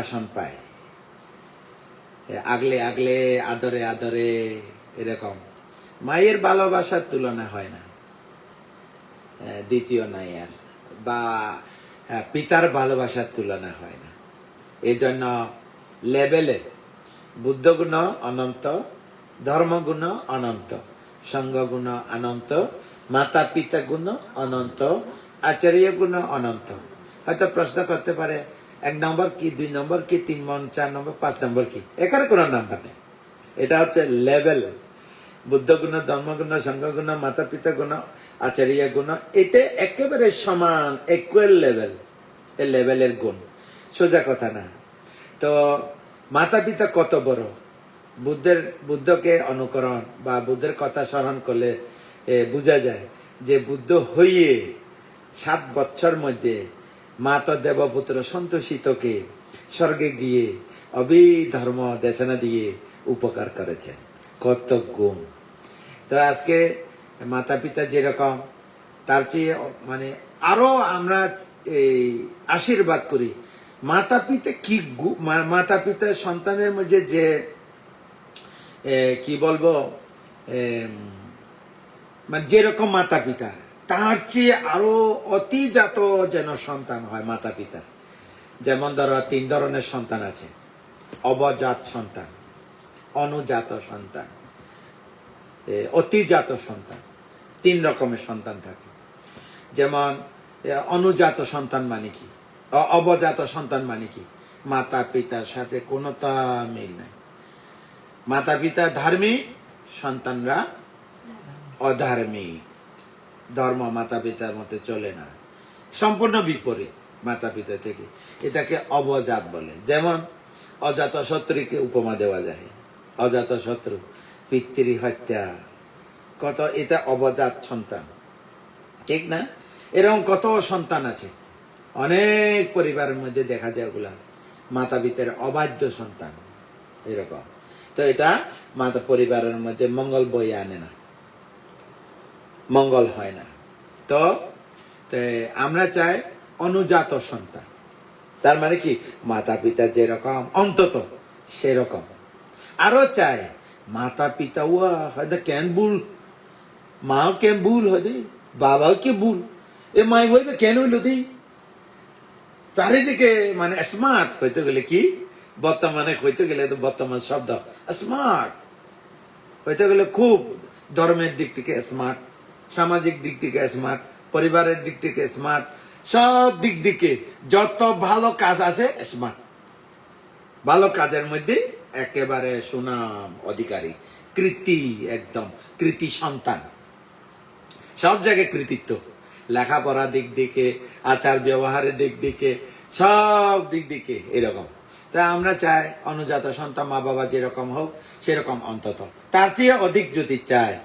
শাসন পায়। আগলে আগলে, আদরে আদরে, এরকম। মায়ের ভালোবাসার তুলনা হয় না। দ্বিতীয় নাই আর বা পিতার ভালোবাসার তুলনা হয় না। এই জন্য লেভেলে বুদ্ধগুণ অনন্ত, ধর্মগুণ অনন্ত সঙ্গগুণ অনন্ত মাতা পিতা গুণ অনন্ত আচার্য গুণ অনন্ত। হয়তো প্রশ্ন করতে পারে এক নম্বর কি, দুই নম্বর কি, তিন নম্বর, চার নম্বর, পাঁচ নম্বর কি? এখানে কোনো নাম্বার নেই। এটা হচ্ছে লেভেল। বুদ্ধ গুণ ধর্মগুণ সংঘগুণ মাতা পিতা গুণ, আচার্য গুণ, এটা একেবারে সমান ইকুয়াল লেভেল এ লেভেলের গুণ। সোজা কথা না। তো মাতা পিতা কত বড়? বুদ্ধের, বুদ্ধকে অনুকরণ বা বুদ্ধের কথা স্মরণ করলে বোঝা যায় যে বুদ্ধ হইয়ে সাত বছর মধ্যে মাত দেবপুত্র সন্তোষিতকে স্বর্গে গিয়ে অবিধর্ম দেশনা দিয়ে উপকার করেছেন। কত গুণ। তো আজকে মাতা পিতা যেরকম, তার চেয়ে মানে আরও আমরা এই আশীর্বাদ করি। মাতা পিতা কি মাতা পিতা সন্তানের মধ্যে যে কি বলব মানে যেরকম মাতা পিতা তার চেয়ে আরও অতিজাত যেন সন্তান হয় মাতা পিতা যেমন ধরো, তিন ধরনের সন্তান আছে। অবজাত সন্তান, অনুজাত সন্তান অতিজাত সন্তান, তিন রকমের সন্তান থাকে। যেমন অনুজাত সন্তান মানে কি? অবজাত সন্তান মানে কি? মাতা পিতার সাথে কোনো তা মিল নাই। মাতা পিতা ধার্মিক, সন্তানরা অধার্মিক। ধর্ম মাতা পিতার মতে চলে না। সম্পূর্ণ বিপরীত মাতা পিতা থেকে। এটাকে অবজাত বলে। যেমন অজাত শত্রুকে উপমা দেওয়া যায়। অজাত শত্রু পিতৃ হত্যা। কত এটা অবজাত সন্তান। ঠিক না? এরকম কত সন্তান আছে। অনেক পরিবারের মধ্যে দেখা যায় ওগুলা। মাতা পিতার অবাধ্য সন্তান। এরকম। তো এটা মাতা পরিবারের মধ্যে মঙ্গল বই আনে না। মঙ্গল হয় না। তো আমরা চাই অনুজাত সন্তান। তার মানে কি? মাতা পিতা যেরকম, অন্তত সেরকম। আরও চাই মাতা পিতা ওয়া হয়তো কেন ভুল? মাও কেন ভুল হয়তো বাবাও কে ভুল? এ মাই হইবে কেন হইল দি? চারিদিকে মানে স্মার্ট হইতে গেলে কি? বর্তমানে হইতে গেলে তো বর্তমান শব্দ। স্মার্ট হইতে গেলে খুব ধর্মের দিক থেকে স্মার্ট সামাজিক দিক থেকে স্মার্ট পরিবারের দিক থেকে স্মার্ট সব দিক দিকে যত ভালো কাজ আছে স্মার্ট ভালো কাজের মধ্যে একেবারে সুনাম অধিকারী, কৃতি একদম, কৃতি সন্তান। সব জায়গায় কৃতিত্ব। লেখাপড়া দিক দিকে, আচার ব্যবহারের দিক দিকে, সব দিক দিকে এরকম। তা আমরা চাই অনুজাত সন্তান মা বাবা যেরকম হোক, সেরকম অন্তত। তার চেয়ে অধিক যদি চায়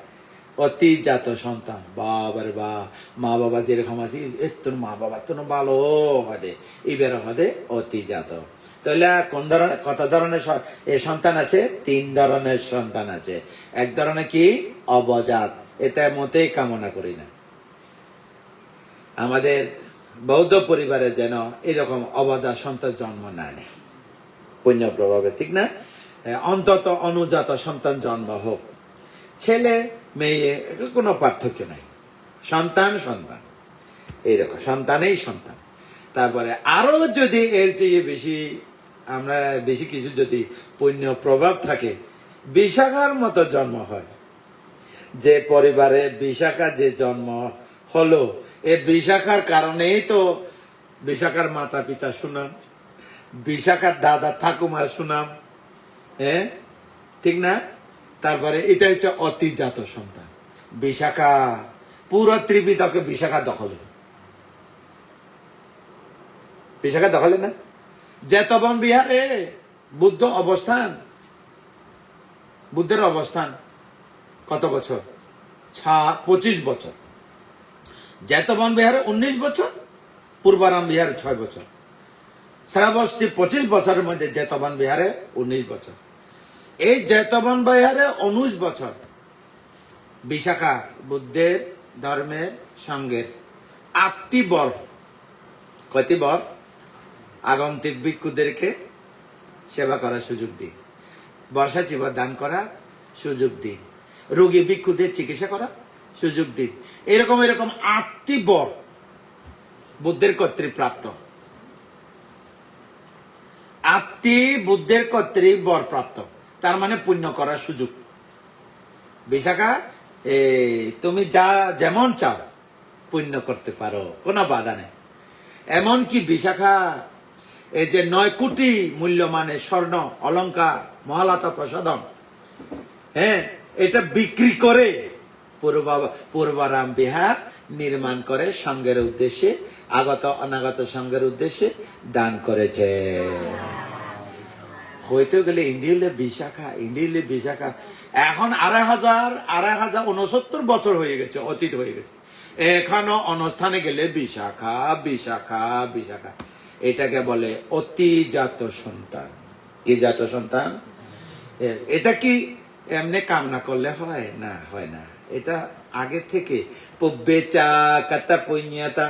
অতিজাত সন্তান, বাবার বা মা বাবা যেরকম আছে, এ তোর মা বাবা তো ভালো হবে এবার হবে অতিজাত তাহলে কোন ধরনের, কত ধরনের সন্তান আছে? তিন ধরনের সন্তান আছে। এক ধরনের কি? অবজাত। এটা মোটেই কামনা করি না। আমাদের বৌদ্ধ পরিবারে যেন এরকম অবজাত সন্তান জন্ম না নেয়। পুণ্য প্রভাবে, ঠিক না? অন্তত অনুজাত সন্তান জন্ম হোক। ছেলে মেয়ে কোনো পার্থক্য নাই। সন্তান সন্তান। এইরকম সন্তানেই সন্তান। তারপরে আরও যদি এর চেয়ে বেশি, আমরা বেশি কিছু যদি পুণ্য প্রভাব থাকে, বিশাখার মতো জন্ম হয়। যে পরিবারে বিশাখা যে জন্ম হলো, এ বিশাখার কারণেই তো বিশাখার মাতা পিতা সুনাম, বিশাখার দাদা ঠাকুমার সুনাম হ্যাঁ? ঠিক না? তারপরে এটা হচ্ছে অতিজাত সন্তান। বিশাখা, পুরো ত্রিপিটকে বিশাখা দখলে। বিশাখা দখলে না? জেতবন বিহারে বুদ্ধ অবস্থান। বুদ্ধের অবস্থান কত বছর? ছা, পঁচিশ বছর। জেতবন বিহারে উনিশ বছর, পূর্বারাম বিহারে ছয় বছর। শ্রাবস্তি পঁচিশ বছরের মধ্যে জেতবন বিহারে উনিশ বছর। এই জেতবন বিহারে উনিশ বছর। বিশাখা বুদ্ধের ধর্মের সঙ্গে আটটি বর কয়টি বর আগন্তুক ভিক্ষুদেরকে সেবা করার সুযোগ দিন বর্ষা জীবন দান করা সুযোগ দিন রোগী ভিক্ষুদের চিকিৎসা করা সুযোগ দিন এরকম এরকম আটটি বর বুদ্ধের কর্তৃক প্রাপ্ত। আটটি বুদ্ধের কর্তৃক বর প্রাপ্ত। তার মানে পুণ্য করার সুযোগ। বিশাখা তুমি যা যেমন চাও, পুণ্য করতে পারো, কোনো বাধা নেই। এমনকি বিশাখা এই যে নয় কোটি মূল্যমানের স্বর্ণ অলংকার মহালতা প্রসাদম হ্যাঁ এটা বিক্রি করে পূর্ব, পূর্বারাম বিহার নির্মাণ করে সঙ্গের উদ্দেশ্যে, আগত অনাগত সঙ্গের উদ্দেশ্যে দান করেছে। হইতে গেলে ইন্ডিয়ালে বিশাখা ইন্ডিয়ালে বিশাখা। এখন আড়াই হাজার আড়াই হাজার উনসত্তর বছর হয়ে গেছে, অতীত হয়ে গেছে। এখনও অনুষ্ঠানে গেলে বিশাখা বিশাখা বিশাখা। এটাকে বলে অতিজাত সন্তান। কি জাত সন্তান? এটা কি এমনি কামনা করলে হয়? না হয় না। এটা আগে থেকে। পুব্বেচা কাতা পুণ্যতা।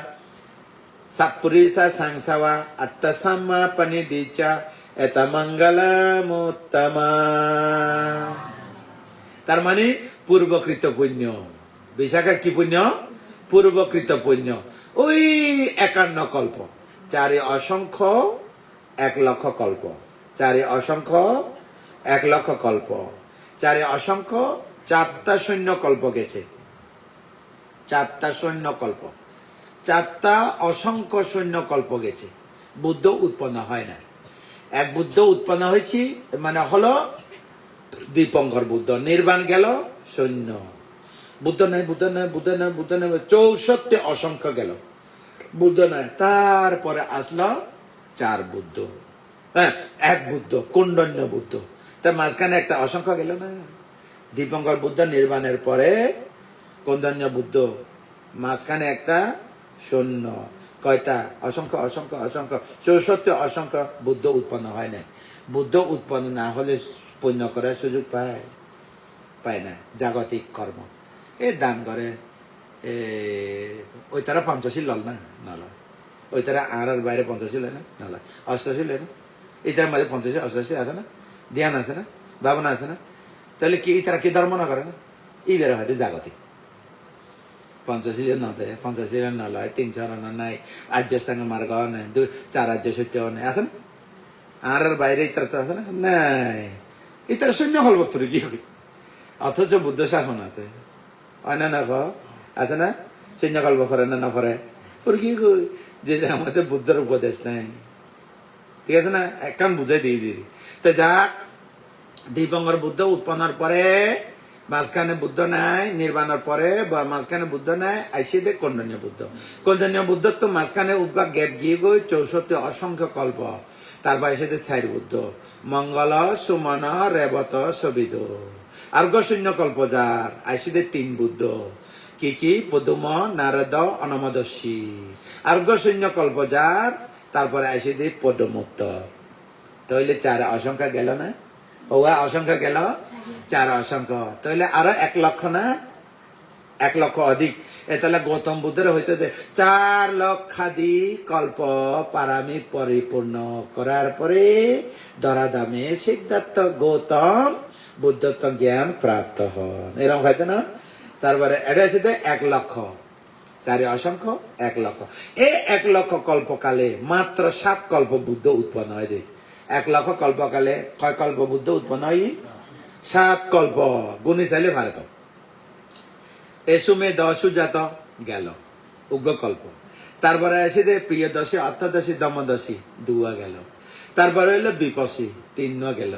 সাপুরিসা সাংসাওয়া আত্মসাম্মা পানিদিচা এত মঙ্গলামোত্তমা তার মানে পূর্বকৃত পুণ্য বিশাখা কি পুণ্য পূর্বকৃত পুণ্য ওই একান্ন কল্প চারে অসংখ্য এক লক্ষ কল্প চারে অসংখ্য এক লক্ষ কল্প চারে অসংখ্য চারটা শূন্য কল্প গেছে চারটা সৈন্য কল্প চারটা অসংখ্য সৈন্য কল্প গেছে বুদ্ধ উৎপন্ন হয় না এক বুদ্ধ উৎপন্ন হয়েছি মানে হলো দীপঙ্কর বুদ্ধ, নির্বাণ গেল, সৈন্য। বুদ্ধ নয় বুদ্ধ নয় বুদ্ধ নয় বুদ্ধ নয় চৌষট্টি অসংখ্য গেল। বুদ্ধ নয় তারপরে আসলো চার বুদ্ধ। হ্যাঁ এক বুদ্ধ, কুণ্ডন্য বুদ্ধ। তার মাঝখানে একটা অসংখ্য গেল না? দীপঙ্কর বুদ্ধ, নির্বাণের পরে কন্দন্য বুদ্ধ, মাঝখানে একটা শূন্য কয়টা? অসংখ্য অসংখ্য অসংখ্য। চৌষট্টি অসংখ্য বুদ্ধ উৎপন্ন হয় না বুদ্ধ উৎপন্ন না হলে পুণ্য করার সুযোগ পায় পায় না। জাগতিক কর্ম। এ দান করে, এ ওই তারা পঞ্চাশীল লল না, নল। ওই তারা আর আর বাইরে পঞ্চাশীল হয় না, নল। অষ্টাশীল হয় না। এটার মধ্যে পঞ্চাশী অষ্টাশী আছে না? ধ্যান আছে না? ভাবনা আছে না? তাহলে কি তারা কি ধর্ম না করে না? এই বেরো হয়তো জাগতিক। পঞ্চাশীজন নদে পঞ্চাশীজন নলয় তিন চরণ নাই আর্যস্থাঙ্গ মার্গ নাই দুই চার আর্য সত্য নাই আছে না আর আর বাইরে ইতার তো আছে না নাই ইতার শূন্য হল বক্তর কি হবে অথচ বুদ্ধ শাসন আছে হয় না? আছে না শূন্য কল্প করে না না করে ওর কি যে যে আমাদের বুদ্ধের উপদেশ নাই ঠিক আছে না একখান বুঝাই দিয়ে দিবি তো যাক দীপঙ্কর বুদ্ধ উৎপন্নের পরে মাঝখানে বুদ্ধ নাই, নির্বাণের পরে বা মাঝখানে বুদ্ধ নাই, আইসি দে কন্ডনীয় বুদ্ধ। কন্ডনীয় বুদ্ধ তো মাঝখানে উদ্গা গ্যাপ গিয়ে গই, চৌষট্টি অসংখ্য কল্প। তারপর এসে দে সাইর বুদ্ধ। মঙ্গল, সুমন, রেবত সবিদ আর্গ শূন্য কল্প যার, আইসি দে তিন বুদ্ধ। কি কি? পদুম, নারদ অনমদস্যী আর্গ শূন্য কল্প যার, তারপরে আইসি দে পদমুক্ত। তাহলে চার অসংখ্যা গেল না? ওয়া অসংখ্য গেল, চার অসংখ্য। তাহলে আরও এক লক্ষ না? এক লক্ষ অধিক। এ তাহলে গৌতম বুদ্ধের হইতে চার লক্ষাদি কল্প পারামি পরিপূর্ণ করার পরে দরাদামে সিদ্ধার্থ গৌতম বুদ্ধত্ব জ্ঞান প্রাপ্ত হন। এরকম হয়তো না? তারপরে এটা হচ্ছে এক লক্ষ। চারি অসংখ্য, এক লক্ষ। এই এক লক্ষ কল্পকালে মাত্র সাত কল্প বুদ্ধ উৎপন্ন হয় এক লক্ষ কল্পকালে কয় কল্প বুদ্ধ উৎপন্ন হয়? সাত কল্প। গুণি চাইলে ভারত এসুমে দশুজাত গেল, উগ্র কল্প। তারপরে এসে দে প্রিয় দশী অর্থদশী দমদশী দুয়া গেল। তারপরে হইল বিপশী তিন গেল।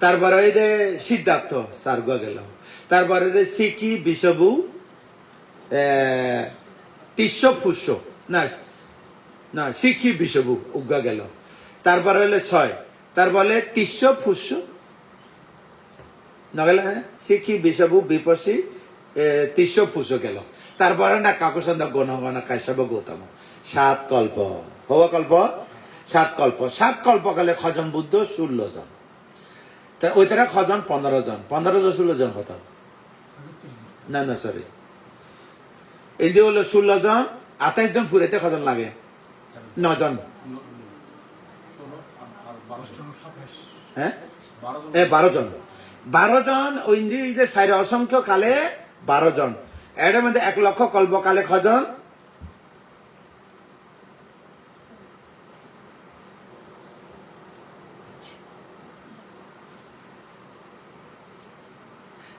তারপরে ওই যে সিদ্ধার্থ সার্গ গেল। তারপরে যে সিকি বিষবু তিস্য ফুস্য না না শিখি বিষবু উজ্ঞা গেল। তারপরে হলে ছয়। তারপরে তিস্য ফুস্য। নগেলে হ্যাঁ? শিখি বিষবু বিপসী তিস্য ফুস্য গেল। তারপরে না কাকুসন্দ গণ কাশ্যপ গৌতম। সাত কল্প। হব কল্প? সাত কল্প। সাত কল্প কালে খজন বুদ্ধ ষোলো জন। ওই তারা খজন পনেরো জন। পনেরো জন ষোলো জন কত? না না সরি এদিকে হলো ষোলো জন, আঠাইশ জন ফুরেতে কজন লাগে। নজন। হ্যাঁ? এ বারো জন। বারো জন ওই যে সাইড অসংখ্য কালে বারো জন। এর মধ্যে এক লক্ষ কল্প কালে খজন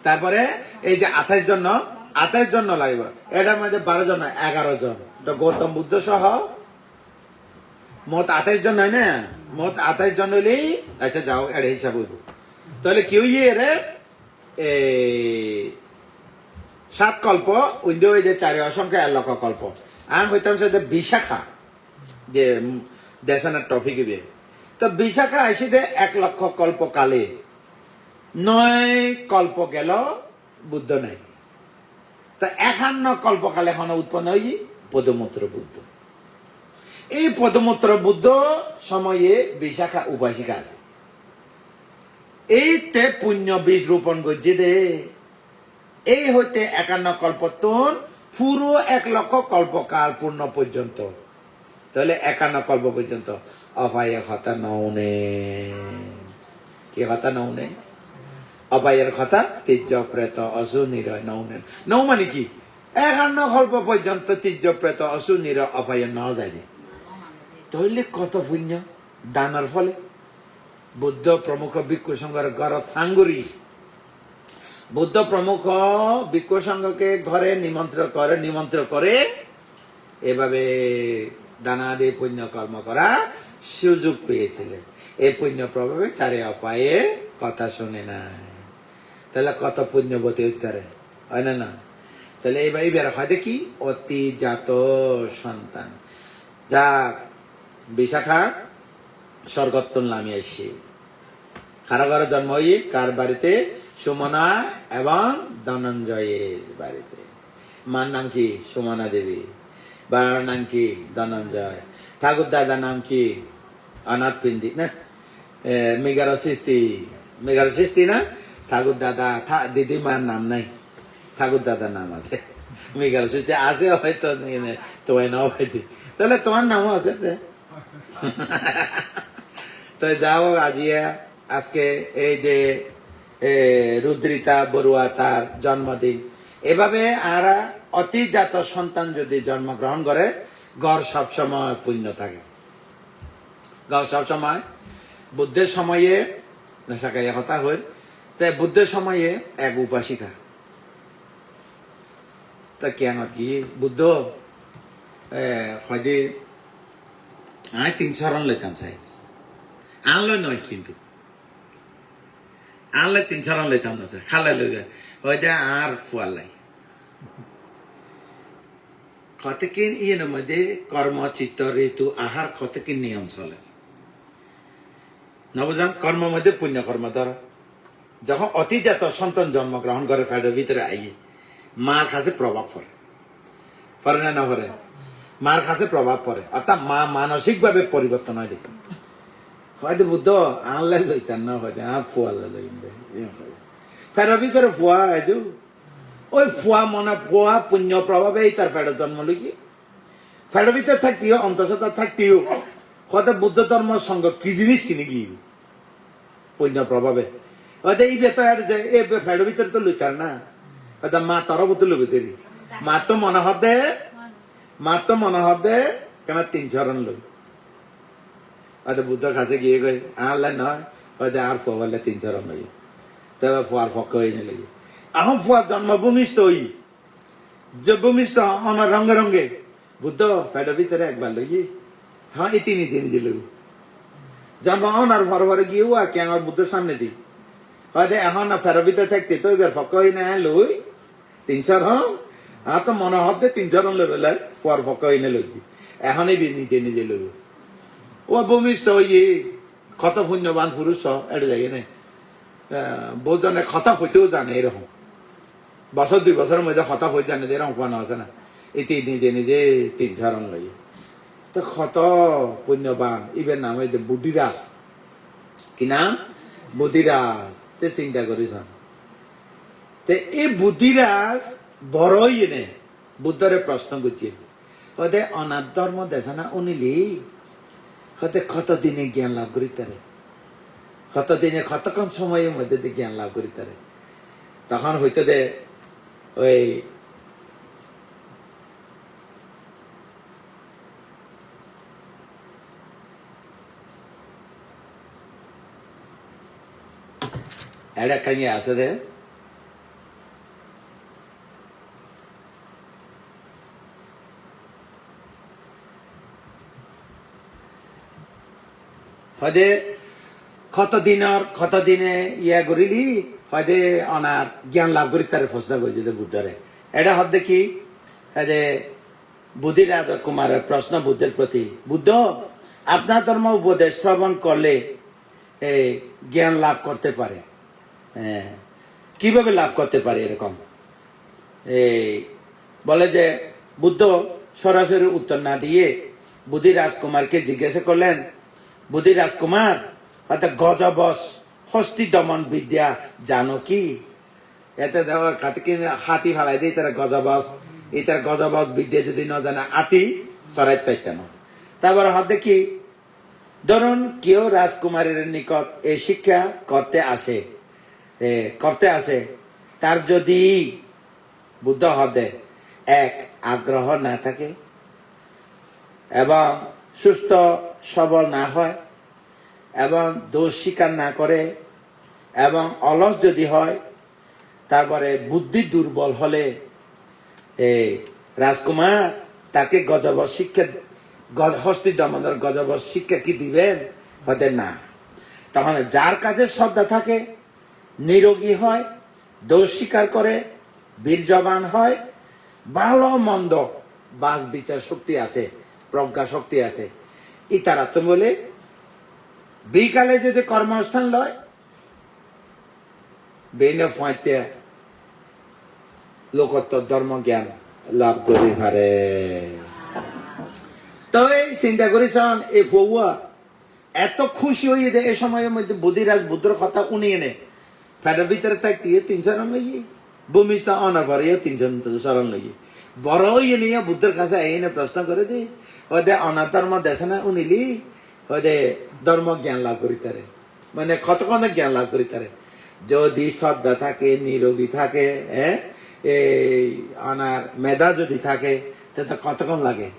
তারপরে এই যে আঠাইশ জন আঠাইশ জন লাগবে। এটার মধ্যে বারো জন এগারো জন। গৌতম বুদ্ধ সহ। মোট আঠাইশ জন হয় না? মোট আঠাইশ জন হইলেই আচ্ছা যাও এর হিসাব হইব। তাহলে কেউ ইয়ে সাত কল্প, উইন্ড ওই যে চারি অসংখ্য এক লক্ষ কল্প। আমি হইতাম সে যে বিশাখা, যে দেশানের টপিক ইবে তো বিশাখা আসি দে এক লক্ষ কল্প কালে। নয় কল্প গেল, বুদ্ধ নাই। তো একান্ন কল্পকালে এখন উৎপন্ন হই পদমূত্র বুদ্ধ। এই পদমূত্র বুদ্ধ সময়ে বিশাখা উপাসিকা আছে। এইতে পুণ্য বীজ রোপণ করছে দে। এই হইতে একান্ন কল্পতন পুরো এক লক্ষ কল্পকাল পূর্ণ পর্যন্ত। তাহলে একান্ন কল্প পর্যন্ত। অপায় কথা নৌনে। কি কথা নৌনে? অপায়ের কথা তীর্য প্রেত অসু নিরয় নৌনে। নৌ মানে কি? একান্ন কল্প পর্যন্ত তীর্য প্রেত অসু নির অপায় ন যায় তাহলে কত পুণ্য দানার ফলে বুদ্ধ প্রমুখ ভিক্ষু সংঘের ঘর সাঙ্গুরি। বুদ্ধ প্রমুখ ভিক্ষু সংঘকে ঘরে নিমন্ত্রণ করে নিমন্ত্রণ করে এভাবে পুণ্য কর্ম করা সুযোগ পেয়েছিলেন এই পুণ্য প্রভাবে চারে অপায়ে কথা শুনে নাই। তাহলে কত পুণ্যবতী উত্তরে? হয় না না? তাহলে এইবার বের হয় দেখি অতি জাত সন্তান। যা বিশাখা স্বর্গত্তন নামে আসি কারও কারও জন্ম হই কার বাড়িতে? সুমনা এবং ধনঞ্জয়ের বাড়িতে। মার নাম কি? সুমনা দেবী। বাবার নাম কি? ধনঞ্জয়। ঠাকুর দাদার নাম কি? অনাথ পিন্দি না মেঘার সৃষ্টি। মেঘার সৃষ্টি না? ঠাকুর দাদা দিদিমার নাম নাই। ঠাকুর দাদার নাম আছে। মেঘার সৃষ্টি আছে হয়তো তোমার নাও হয়তো। তাহলে তোমার নামও আছে তো যাও, আজিয়া, আজকে এই যে রুদ্রিতা বড়ুয়া তার জন্মদিন। এভাবে আরা অতিজাত সন্তান যদি জন্মগ্রহণ করে, গড় সবসময় পুণ্য থাকে। গড় সবসময় বুদ্ধের সময়ে নেশাকাইয়া কথা হই তাই বুদ্ধের সময়ে এক উপাসিকা। তা কেন কি? বুদ্ধ হয়তো আমি তিন শরণ লইতাম চাই। আনলে নয় কিন্তু। আনলে তিন শরণ লইতাম না স্যার খালে লইবে হয়তো আর ফুয়ার লাই কতকে ইয়ের মধ্যে কর্ম, চিত্ত, ঋতু, আহার কতকে নিয়ম চলে? নবজান, কর্ম মধ্যে পুণ্য কর্ম ধর। যখন অতিজাত সন্তান জন্মগ্রহণ করে ফ্যাডের ভিতরে আইয়ে, মার কাছে প্রভাব পড়ে। পড়ে না না পড়ে মার কাছে প্রভাব পড়ে। অর্থাৎ মা মানসিক ভাবে পরিবর্তন হয় দেখুন। হয়তো বুদ্ধ, আনলে লইতাম না হয়তো আর ফুয়ালে লইবে ফেরার ভিতরে ফুয়া আইজু ওই ফুয়া মনে, ফুয়া পুণ্য প্রভাবে এই তার ফেরত জন্ম লিখি ফেরত ভিতরে থাকতিও অন্তঃসত্ত্বা থাকতিও হয়তো বুদ্ধ ধর্ম সঙ্গ কি জিনিস চিনি কি? পুণ্য প্রভাবে। হয়তো এই বেতার যে, এ ফেরত ভিতরে তো লইতার না। হয়তো মা তরফ তো লইবে দেরি মা তো মনে হবে মা তো মনে হবে কেন তিন চরণ লই হয়তো বুদ্ধ কাছে গিয়ে গই আনলে নয় হয়তো আর বললে তিন চরণ লই তবে ফুয়ার পক্ষ হয়ে নিলে আহম ফুয়ার জন্মভূমিষ্ঠ হই। যে ভূমিষ্ঠ, আমার রঙে রঙে। বুদ্ধ ফেডের ভিতরে একবার লই হ্যাঁ এটি নিজে নিজে লই জন্ম আর ভর ভরে গিয়েও আর কে আমার বুদ্ধের সামনে দিই। হয়তো এখন না ফেরো ভিতরে থাকতে, তো এবার পক্ষ হই না লই তিন চার আর তো মনে হবে তিন চার হন লেবেল ফুয়ার পক্ষ হই না লই এখনই বি নিজে নিজে লই ও ভূমিষ্ঠ হইয়ে কত পুণ্যবান পুরুষ এটা জায়গায় নেই বোঝনে কথা হইতেও জানে এরকম। বছর দুই বছরের মধ্যে কথা হয়ে জানে এরকম ফোন আছে না। এটি নিজে নিজে তিন সারণ লই। তো কত পুণ্যবান, ইবের নাম হইতে বুদ্ধিরাজ। কি নাম? বুদ্ধিরাজ। তে চিন্তা করিস তে এই বুদ্ধিরাজ বড়ই বুদ্ধরে প্রশ্ন করছে হতে অনাথ ধর্ম দেশ না উনিলি হতে কত দিনে জ্ঞান লাভ করি তারে? কতদিনে, কতক্ষণ সময়ের মধ্যে দিয়ে জ্ঞান লাভ করি তারে? তখন হইতে দে, ওই এটা কাঙে আছে দে। হয়দে কত দিনের কত দিনে ইয়া করিলি? হয়দে অনার জ্ঞান লাভ করি, তার প্রশ্ন করেছি বুদ্ধরে। এটা হদ দেখি যে বুদ্ধিরাজ কুমারের প্রশ্ন বুদ্ধের প্রতি। বুদ্ধ, আপনার ধর্ম উপদেশ শ্রবণ করলে জ্ঞান লাভ করতে পারে। কীভাবে লাভ করতে পারে এরকম? এই বলে যে বুদ্ধ সরাসরি উত্তর না দিয়ে বুদ্ধি রাজকুমারকে জিজ্ঞাসা করলেন বুদ্ধি রাজকুমার অর্থাৎ গজবস, হস্তি দমন বিদ্যা, জানো কি? এতে দেখো হাতি ফালাই দিয়ে তারা গজবস এই তার গজবস বিদ্যা যদি ন জানে আতি সরাই পাইতে না তারপরে হতে কি ধরুন কেউ রাজকুমারীর নিকট এই শিক্ষা করতে আসে করতে আসে তার যদি বুদ্ধ হদে এক আগ্রহ না থাকে এবং সুস্থ, সবল না হয় এবং দোষ স্বীকার না করে এবং অলস যদি হয়, তারপরে বুদ্ধি দুর্বল হলে রাজকুমার তাকে গজবর শিক্ষা হস্তি দমনের গজবর শিক্ষা কি দিবেন? হতে না। তখন যার কাছে শ্রদ্ধা থাকে, নিরোগী হয়, দোষ স্বীকার করে, বীর্যবান হয়, ভালো, মন্দ, বাস বিচার শক্তি আছে। প্রজ্ঞা শক্তি আছে। ইতারা তো বলে, বিকালে যদি কর্মস্থান লয় বেনে ফাঁতে লোকত্ব ধর্ম জ্ঞান লাভ করি হারে। তো এই চিন্তা করেছেন এই ফৌয়া এত খুশি হয়ে দেয় এই সময়ের মধ্যে, বুদ্ধিরাজ বুদ্ধর কথা উনি এনে, ফেরের ভিতরে থাকতে তিন শরণ লাগি, ভূমিষ্ঠ অনাফার ইয়ে তিন শরণ লাগি বড় ইয়ে নিয়ে বুদ্ধের কাছে এনে প্রশ্ন করে দি ওদের অনাধর্ম দেশে না উনিলি? ওদের ধর্ম জ্ঞান লাভ করি তারে মানে কতক্ষণ জ্ঞান লাভ করি তারে যদি শ্রদ্ধা থাকে, নিরোগী থাকে হ্যাঁ এই অনার মেধা যদি থাকে, তাতে কতক্ষণ লাগে?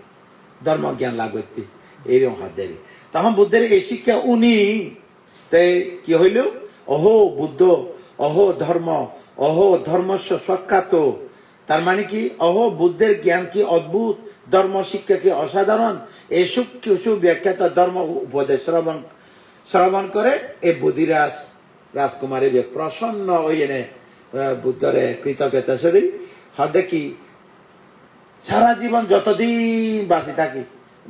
ধর্ম জ্ঞান লাভ করতে। এইরকম হাত দেবে তখন বুদ্ধের এই শিক্ষা উনি তাই কি হইল? অহো বুদ্ধ, অহো ধর্ম, অহো ধর্মস্ব সখ্যাত তার মানে কি? অহো, বুদ্ধের জ্ঞান কি অদ্ভুত? ধর্ম শিক্ষা কি অসাধারণ? এই সুখ সুব্যাখ্যাত ধর্ম উপদেশ শ্রবণ শ্রবণ করে এই বুদ্ধিরাজ রাজকুমারী প্রসন্ন হইনে বুদ্ধরে কৃতজ্ঞতা শরীর হদে কি সারা জীবন যতদিন বাঁচি থাকি,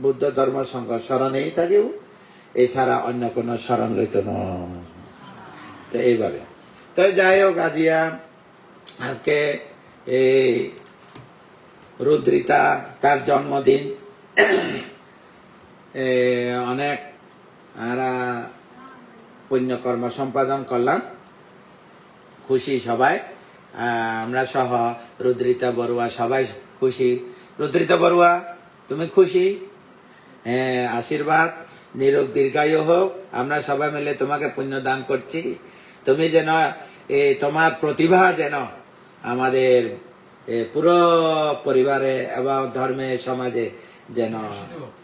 বুদ্ধ ধর্ম সঙ্গ স্মরণেই থাকিও সারা অন্য কোনো স্মরণ লইত তো এইভাবে। তো যাই হোক আজিয়া আজকে রুদ্রিতা, তার জন্মদিন। অনেক পুণ্যকর্ম সম্পাদন করলাম। খুশি সবাই। আমরা সহ রুদ্রিতা বড়ুয়া সবাই খুশি। রুদ্রিতা বড়ুয়া, তুমি খুশি? হ্যাঁ আশীর্বাদ, নিরোগ দীর্ঘায়ু হোক। আমরা সবাই মিলে তোমাকে পুণ্য দান করছি। তুমি যেন তোমার প্রতিভা যেন আমাদের পুরো পরিবারে এবং ধর্মে, সমাজে যেন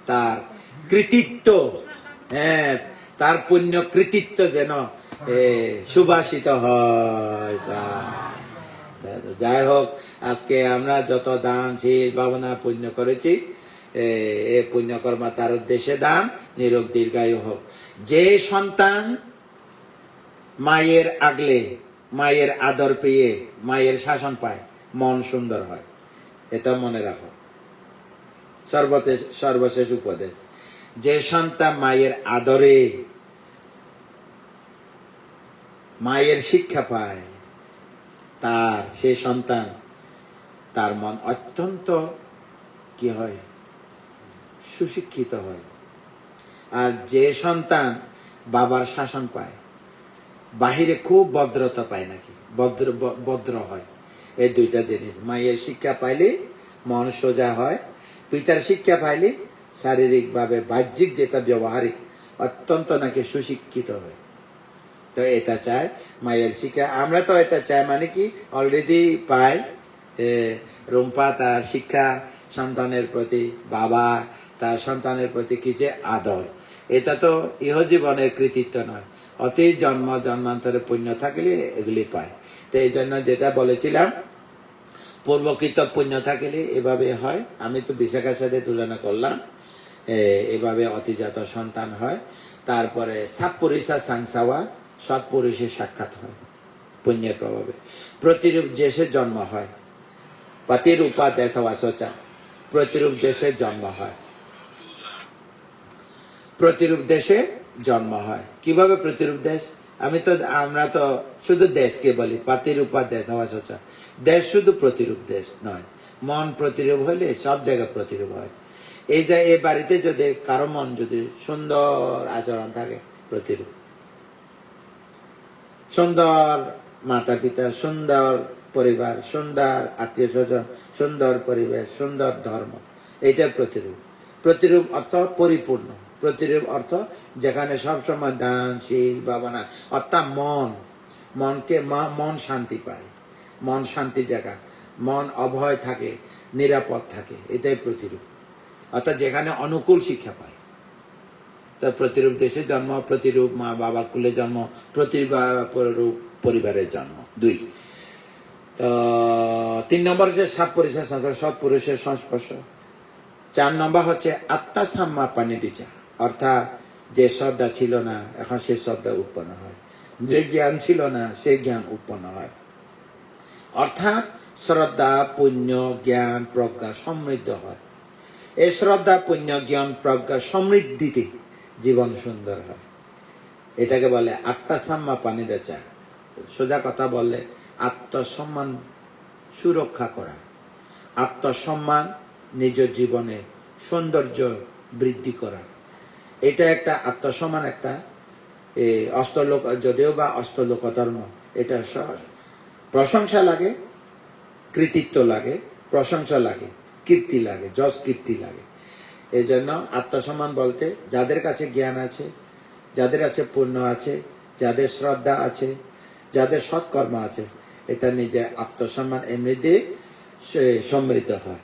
তার কৃতিত্ব হ্যাঁ তার পুণ্য কৃতিত্ব যেন সুবাসিত হয় যাই হোক, আজকে আমরা যত দান শীল ভাবনা, পুণ্য করেছি এ পুণ্যকর্মা তার উদ্দেশ্যে দান, নিরোগ দীর্ঘায়ু হোক। যে সন্তান মায়ের আগলে মায়ের আদর পেয়ে মায়ের শাসন পায়, মন সুন্দর হয়। এটা মনে রাখো। সর্বশেষ উপদেশ। যে সন্তান মায়ের আদরে মায়ের শিক্ষা পায়, তার, সে সন্তান, তার মন অত্যন্ত কি হয়? সুশিক্ষিত হয়। আর যে সন্তান বাবার শাসন পায় বাহিরে খুব ভদ্রতা পায় নাকি? ভদ্র ভদ্র হয়। এই দুইটা জিনিস। মায়ের শিক্ষা পাইলে মন সোজা হয়। পিতার শিক্ষা পাইলে শারীরিকভাবে, বাহ্যিক যেটা ব্যবহারিক, অত্যন্ত নাকি সুশিক্ষিত হয়। তো এটা চায় মায়ের শিক্ষা। আমরা তো এটা চাই মানে কি? অলরেডি পাই রুম্পা তার শিক্ষা, সন্তানের প্রতি, বাবা তার সন্তানের প্রতি কি যে আদর। এটা তো ইহ জীবনের কৃতিত্ব নয়। অতি জন্ম, জন্মান্তরে পুণ্য থাকলে এগুলি পায়। তো এই জন্য যেটা বলেছিলাম, পূর্বকৃত পুণ্য থাকলে এভাবে হয়। আমি তো বিশাখার সাথে তুলনা করলাম এভাবে অতিজাত সন্তান হয়। তারপরে সাপুরিসা সাংসাওয়া সৎপুরুষের সাক্ষাৎ হয় পুণ্যের প্রভাবে। প্রতিরূপ দেশে জন্ম হয়, পতিরূপা দেশবাসচা, প্রতিরূপ দেশে জন্ম হয়। প্রতিরূপ দেশে জন্ম হয়। কীভাবে প্রতিরূপ দেশ? আমি তো, আমরা তো শুধু দেশকে বলি পাতিরূপা দেশবাসচা দেশ শুধু প্রতিরূপ দেশ নয়, মন প্রতিরূপ হলে সব জায়গায় প্রতিরূপ হয়। এই যে, এই বাড়িতে যদি, কারও মন যদি সুন্দর আচরণ থাকে, প্রতিরূপ। সুন্দর মাতা পিতা সুন্দর পরিবার, সুন্দর আত্মীয় স্বজন সুন্দর পরিবেশ, সুন্দর ধর্ম এটা প্রতিরূপ। প্রতিরূপ অর্থ পরিপূর্ণ। প্রতিরূপ অর্থ, যেখানে সবসময় দান শীল ভাবনা অর্থাৎ মন, মনকে মন শান্তি পায়। মন শান্তি জায়গা। মন অভয় থাকে, নিরাপদ থাকে, এটাই প্রতিরূপ। অর্থাৎ যেখানে অনুকূল শিক্ষা পায়। তো প্রতিরূপ দেশে জন্ম, প্রতিরূপ মা বাবার কুলে জন্ম, প্রতিরূপ পরিবারের জন্ম, দুই। তো তিন নম্বর হচ্ছে সাত পরিচয় সৎ পুরুষের সংস্পর্শ। চার নম্বর হচ্ছে আত্মা সাম্মা পানিডিচা অর্থাৎ যে শ্রদ্ধা ছিল না, এখন সে শ্রদ্ধা উৎপন্ন হয়। যে জ্ঞান ছিল না সে জ্ঞান উৎপন্ন হয়। অর্থাৎ শ্রদ্ধা, পুণ্য, জ্ঞান, প্রজ্ঞা সমৃদ্ধ হয়। এই শ্রদ্ধা, পুণ্য, জ্ঞান, প্রজ্ঞা সমৃদ্ধিতে জীবন সুন্দর হয়। এটাকে বলে আত্মা সাম্মা পানির চা সোজা কথা বললে আত্মসম্মান সুরক্ষা করা। আত্মসম্মান নিজ জীবনে সৌন্দর্য বৃদ্ধি করা। এটা একটা আত্মসম্মান, একটা অস্তলোক, যদিও বা অস্তলোক ধর্ম এটা প্রশংসা লাগে, কৃতিত্ব লাগে, প্রশংসা লাগে, কীর্তি লাগে, যশ কীর্তি লাগে। এই জন্য আত্মসম্মান বলতে যাদের কাছে জ্ঞান আছে, যাদের কাছে পুণ্য আছে, যাদের শ্রদ্ধা আছে, যাদের সৎকর্ম আছে, এটা নিজে আত্মসম্মান এমনিতে সে সমৃদ্ধ হয়।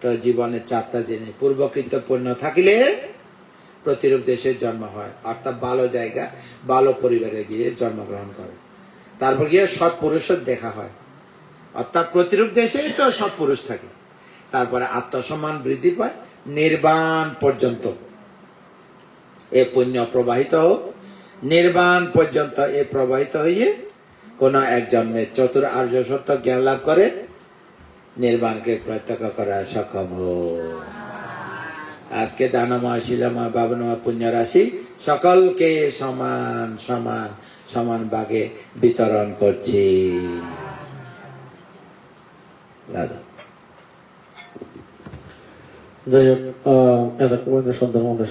তো জীবনের চারটা জিনিস পূর্বকৃত পুণ্য থাকিলে প্রতিরূপ দেশে জন্ম হয়। অর্থাৎ ভালো জায়গা, ভালো পরিবারে গিয়ে জন্মগ্রহণ করে। তারপর গিয়ে সৎ পুরুষের দেখা হয়। অর্থাৎ প্রতিরূপ দেশেই তো সৎ পুরুষ থাকে। তারপরে আত্মসম্মান বৃদ্ধি পায়, নির্বাণ পর্যন্ত। এ পুণ্য প্রবাহিত হোক। নির্বাণ পর্যন্ত এ প্রবাহিত হইয়ে কোন এক জন্মে চতুর আর্য সত্য জ্ঞান লাভ করে নির্বাণকে প্রত্যক্ষ করা সক্ষম হোক। আজকে দানময় শিলময় পুণ্য রাশি, সকলকে সমান সমান সমান ভাগে বিতরণ করছি। যাই হোক পর্যন্ত সন্ধ্যার মধ্যে